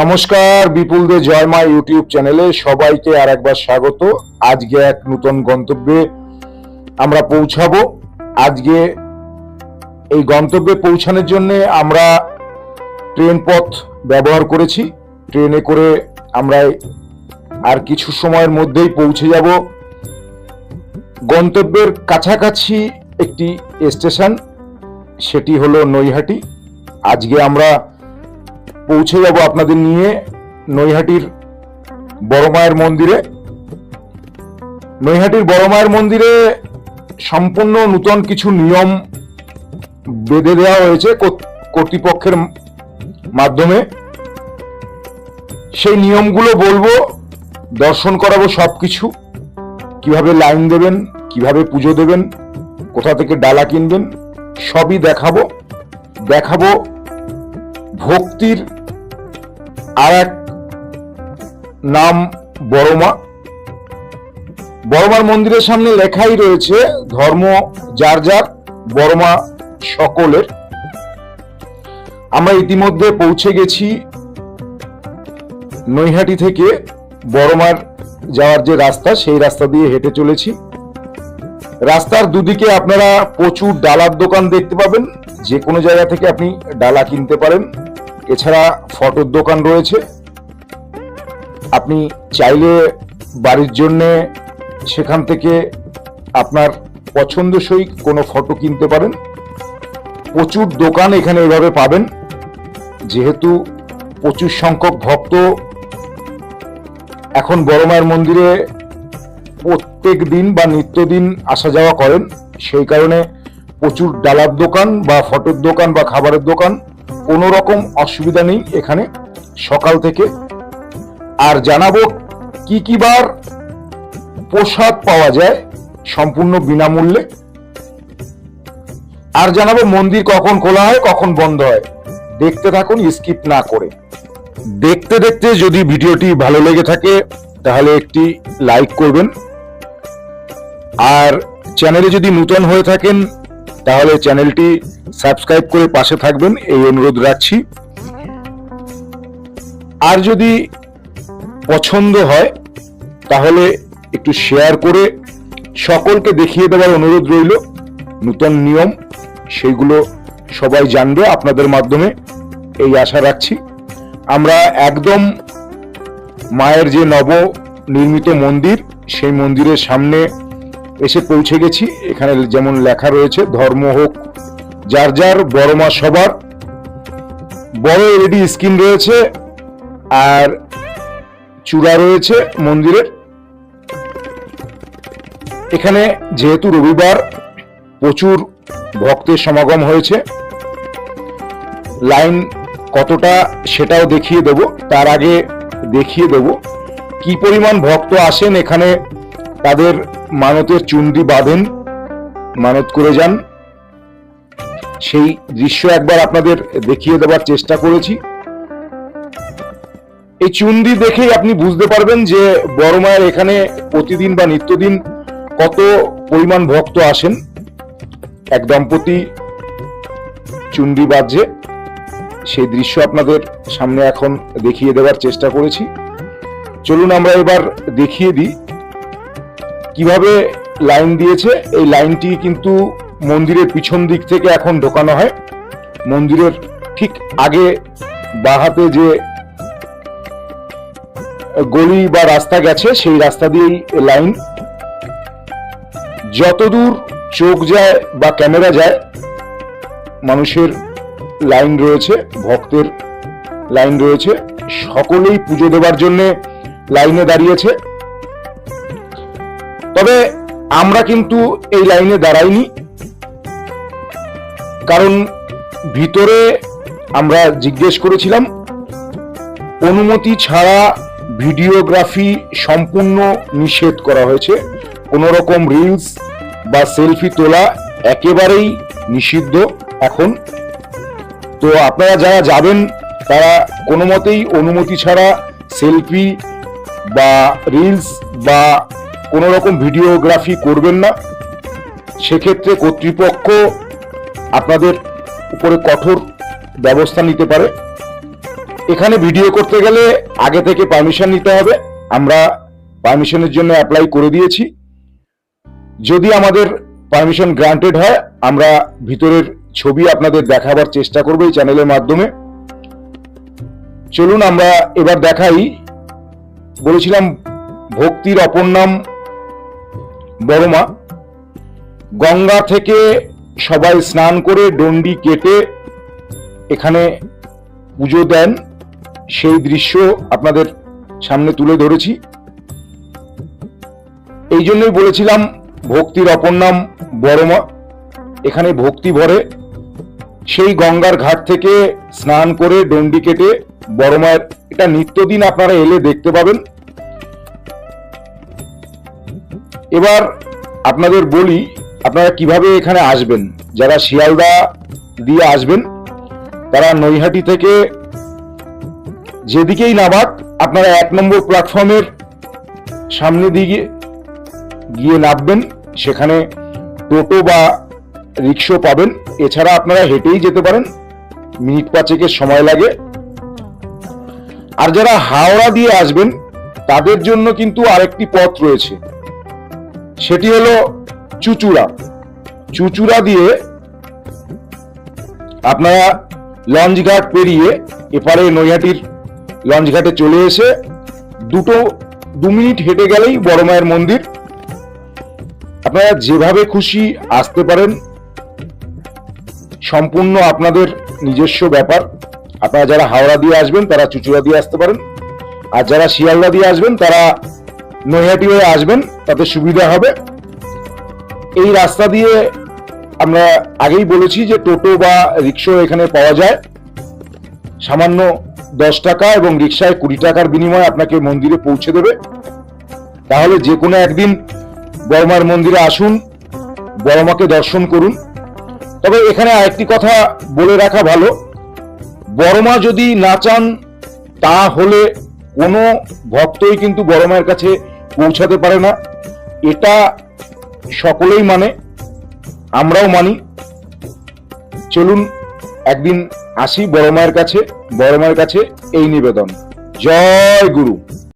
নমস্কার, বিপুল দে জয় মা ইউটিউব চ্যানেলে সবাইকে আর একবার স্বাগত। আজকে এক নতুন গন্তব্যে আমরা পৌঁছাবো। আজকে এই গন্তব্যে পৌঁছানোর জন্য আমরা ট্রেন পথ ব্যবহার করেছি। ট্রেনে করে আমরা আর কিছু সময়ের মধ্যেই পৌঁছে যাব। গন্তব্যের কাছাকাছি একটি স্টেশন, সেটি হলো নৈহাটি। আজকে আমরা পৌঁছে যাব আপনাদের নিয়ে নৈহাটির বড় মায়ের মন্দিরে। নৈহাটির বড় মায়ের মন্দিরে সম্পূর্ণ নূতন কিছু নিয়ম বেঁধে দেওয়া হয়েছে কর্তৃপক্ষের মাধ্যমে। সেই নিয়মগুলো বলব, দর্শন করাবো সবকিছু। কীভাবে লাইন দেবেন, কীভাবে পুজো দেবেন, কোথা থেকে ডালা কিনবেন, সবই দেখাবো। দেখাবো ভক্তির আর এক নাম বড়মা। বড়মার মন্দিরের সামনে লেখাই রয়েছে ধর্ম যার যার, বড়মা সকলের। আমরা ইতিমধ্যে পৌঁছে গেছি নৈহাটি থেকে বড়মার যাওয়ার যে রাস্তা, সেই রাস্তা দিয়ে হেঁটে চলেছি। রাস্তার দুদিকে আপনারা প্রচুর ডালার দোকান দেখতে পাবেন। যে কোনো জায়গা থেকে আপনি ডালা কিনতে পারেন। এছাড়া ফটোর দোকান রয়েছে। আপনি চাইলে বাড়ির জন্যে সেখান থেকে আপনার পছন্দসই কোনো ফটো কিনতে পারেন। প্রচুর দোকান এখানে এভাবে পাবেন। যেহেতু প্রচুর সংখ্যক ভক্ত। এখন বড় মায়ের মন্দিরে প্রত্যেক দিন বা নিত্যদিন আসা যাওয়া করেন। সেই কারণে প্রচুর ডালার দোকান বা ফটোর দোকান বা খাবারের দোকান কোনো রকম অসুবিধা নেই এখানে সকাল থেকে। আর জানাব কি কি বার প্রসাদ পাওয়া যায় সম্পূর্ণ বিনামূল্যে। আর জানাব মন্দির কখন খোলা হয়, কখন বন্ধ হয়। দেখতে থাকুন, স্কিপ না করে। দেখতে দেখতে যদি ভিডিওটি ভালো লেগে থাকে, তাহলে একটি লাইক করবেন। আর চ্যানেলে যদি নূতন হয়ে থাকেন, তাহলে চ্যানেলটি সাবস্ক্রাইব করে পাশে থাকবেন, এই অনুরোধ রাখছি। আর যদি পছন্দ হয়, তাহলে একটু শেয়ার করে সকলকে দেখিয়ে দেওয়ার অনুরোধ রইল। নূতন নিয়ম, সেইগুলো সবাই জানবে, আপনাদের মাধ্যমে। এই আশা রাখছি। আমরা একদম মায়ের যে নব নির্মিত মন্দির, সেই মন্দিরের সামনে এসে পৌঁছে গেছি। এখানে যেমন লেখা রয়েছে, ধর্ম হোক যার যার বড় মা সবার। বড় এলইডি স্ক্রিন রয়েছে আর চূড়া রয়েছে মন্দিরের। এখানে যেহেতু রবিবার প্রচুর ভক্তের সমাগম হয়েছে। লাইন কতটা সেটাও দেখিয়ে দেব, তার আগে দেখিয়ে দেব কি পরিমাণ ভক্ত আসেন এখানে। তাদের মানতের চুন্ডি বাঁধেন, মানত করে যান। সেই দৃশ্য একবার আপনাদের দেখিয়ে দেওয়ার চেষ্টা করেছি। এই চুন্ডি দেখেই আপনি বুঝতে পারবেন যে বড় মায়ের এখানে প্রতিদিন বা নিত্যদিন কত পরিমাণ ভক্ত আসেন। এক দম্পতি চুন্ডি বাজছে সেই দৃশ্য আপনাদের সামনে এখন দেখিয়ে দেওয়ার চেষ্টা করেছি। চলুন আমরা এবার দেখিয়ে দিই। কীভাবে লাইন দিয়েছে, এই লাইনটি কিন্তু মন্দিরের পিছন দিক থেকে এখন ঢোকানো হয়। মন্দিরের ঠিক আগে বাহাতে যে গলি বা রাস্তা গেছে, সেই রাস্তা দিয়েই লাইন। যতদূর চোখ যায় বা ক্যামেরা যায়, মানুষের লাইন রয়েছে, ভক্তের লাইন রয়েছে। সকলেই পুজো দেবার জন্য লাইনে দাঁড়িয়েছে। তবে আমরা কিন্তু এই লাইনে দাঁড়াইনি। কারণ ভিতরে আমরা জিজ্ঞেস করেছিলাম, অনুমতি ছাড়া ভিডিওগ্রাফি সম্পূর্ণ নিষেধ করা হয়েছে। কোনো রকম রিলস বা সেলফি তোলা একেবারেই নিষিদ্ধ এখন। তো আপনারা যারা যাবেন, তারা কোনো মতেই অনুমতি ছাড়া সেলফি বা রিলস বা কোনো রকম ভিডিওগ্রাফি করবেন না। সেক্ষেত্রে কর্তৃপক্ষ আপনাদের উপরে কঠোর ব্যবস্থা নিতে পারে। এখানে ভিডিও করতে গেলে আগে থেকে পারমিশন নিতে হবে। আমরা পারমিশনের জন্য অ্যাপ্লাই করে দিয়েছি। যদি আমাদের পারমিশন গ্রান্টেড হয়, আমরা ভিতরের ছবি আপনাদের দেখাবার চেষ্টা করব এই চ্যানেলের মাধ্যমে। চলুন আমরা এবার দেখাই। বলেছিলাম ভক্তির অপর নাম বড়মা। গঙ্গা থেকে সবাই স্নান করে ডন্ডি কেটে এখানে পুজো দেন। সেই দৃশ্য আপনাদের সামনে তুলে ধরেছি। এই জন্যই বলেছিলাম ভক্তির অপর নাম বড়মা। এখানে ভক্তি ভরে। সেই গঙ্গার ঘাট থেকে স্নান করে ডন্ডি কেটে বড় মায়ের এটা নিত্যদিন আপনারা এলে দেখতে পাবেন। এবার আপনাদের বলি আপনারা কীভাবে এখানে আসবেন? যারা শিয়ালদা দিয়ে আসবেন, তারা নৈহাটি থেকে যেদিকেই নামাক, আপনারা এক নম্বর প্ল্যাটফর্মের সামনে দিকে গিয়ে নামবেন। সেখানে টোটো বা রিক্সো পাবেন। এছাড়া আপনারা হেঁটেই যেতে পারেন। মিনিট পাঁচেকের সময় লাগে। আর যারা হাওড়া দিয়ে আসবেন, তাদের জন্য কিন্তু আরেকটি পথ রয়েছে। সেটি হলো চুচুড়া। চুচুড়া দিয়ে আপনারা লঞ্চঘাট পেরিয়ে এপারে নৈহাটির লঞ্চঘাটে চলে এসে দুটো দু মিনিট হেঁটে গেলেই বড় মায়ের মন্দির। আপনারা যেভাবে খুশি আসতে পারেন, সম্পূর্ণ আপনাদের নিজস্ব ব্যাপার। আপনারা যারা হাওড়া দিয়ে আসবেন, তারা চুচুড়া দিয়ে আসতে পারেন। আর যারা শিয়ালদা দিয়ে আসবেন, তারা নৈহাটি হয়ে আসবেন, তাতে সুবিধা হবে। এই রাস্তা দিয়ে আমরা আগেই বলেছি যে টোটো বা রিক্সা এখানে পাওয়া যায়। সামান্য দশ টাকা এবং রিক্সায় কুড়ি টাকার বিনিময়ে আপনাকে মন্দিরে পৌঁছে দেবে। তাহলে যে কোনো একদিন বড়মার মন্দিরে আসুন বড়মাকে দর্শন করুন। তবে এখানে আরেকটি কথা বলে রাখা ভালো। বড়মা যদি না চান, তাহলে কোনো ভক্তই কিন্তু বড়মায়ের কাছে পৌঁছাতে পারে না। এটা সকলেই মানে আমরাও মানি। চলুন একদিন আসি বড় মায়ের কাছে, বড় মায়ের কাছে এই নিবেদন। জয় গুরু।